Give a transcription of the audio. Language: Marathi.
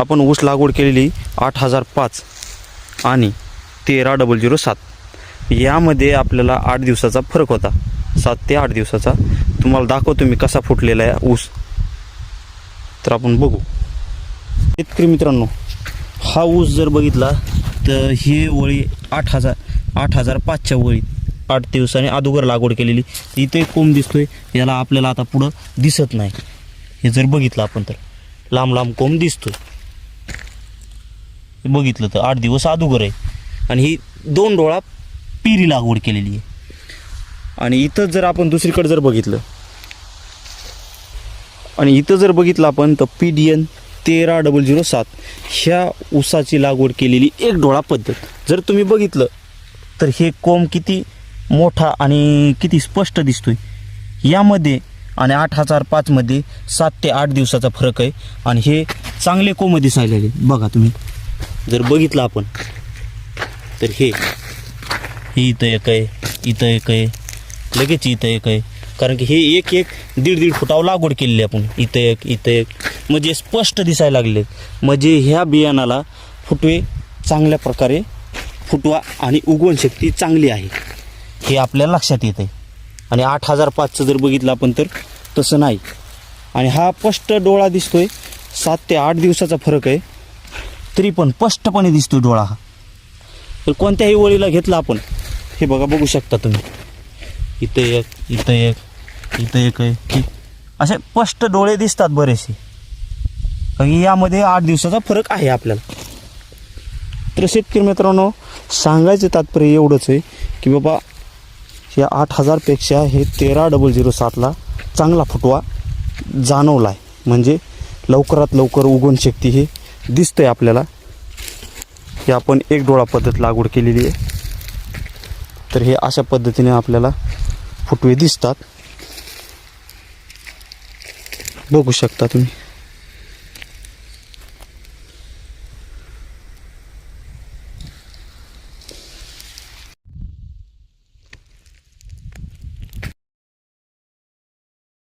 आपण ऊस लागवड केलेली आठ हजार पाच आणि तेरा डबल झिरो सात. यामध्ये आपल्याला आठ दिवसाचा फरक होता. सात ते आठ दिवसाचा. तुम्हाला दाखवतो मी कसा फुटलेला आहे ऊस. तर आपण बघू. शेतकरी मित्रांनो हा ऊस जर बघितला तर ही वळी आठ हजार आठ हजार पाचच्या वळीत आठ दिवसाने अगोदर लागवड केलेली. इथे कोंब दिसतोय. याला आपल्याला आता पुढं दिसत नाही. हे जर बघितलं आपण तर. लांब लांब कोंब दिसतोय. बघितलं तर आठ दिवस आदुगर आहे. आणि ही दोन डोळा पिरी लागवड केलेली आहे. आणि इथं जर आपण दुसरीकडे जर बघितलं आणि इथं जर बघितलं आपण तर पी डी एन तेरा डबल झिरो सात ह्या ऊसाची लागवड केलेली एक डोळा पद्धत. जर तुम्ही बघितलं तर हे कोंब किती मोठा आणि किती स्पष्ट दिसतोय. यामध्ये आणि आठ हजार पाचमध्ये सात ते आठ दिवसाचा फरक आहे. आणि हे चांगले कोंब दिसायला बघा तुम्ही. जर बघितलं आपण तर हे. इथं एक आहे इथं एक आहे लगेच इथं एक आहे. कारण की हे एक एक दीड दीड फुटावर लागवड केलेली आपण. इथं एक इथं एक. म्हणजे स्पष्ट दिसायला लागले. म्हणजे ह्या बियाणाला फुटवे चांगल्या प्रकारे फुटवा आणि उगवण शक्ती चांगली आहे. हे आपल्याला लक्षात येत आहे आणि आठ हजार पाचचं जर बघितलं आपण तर तसं नाही. आणि हा स्पष्ट डोळा दिसतोय. सात ते आठ दिवसाचा फरक आहे. तरी पण स्पष्टपणे दिसतो डोळा हा. तर कोणत्याही वळीला घेतला आपण हे बघा बघू शकता तुम्ही. इथं एक इथं एक इथं एक आहे असे स्पष्ट डोळे दिसतात बरेचसे. कारण की यामध्ये आठ दिवसाचा फरक आहे आपल्याला. तर शेतकरी मित्रांनो सांगायचं तात्पर्य एवढंच आहे की बाबा या आठ हजारपेक्षा हे तेरा डबल झिरो सातला चांगला फुटवा जाणवला आहे म्हणजे लवकरात लवकर उगवण शक्ती हे दिसतंय आपल्याला हे आपण एक डोळा पद्धत लागवड केलेली आहे. तर हे अशा पद्धतीने आपल्याला फुटवे दिसतात. बघू शकता तुम्ही.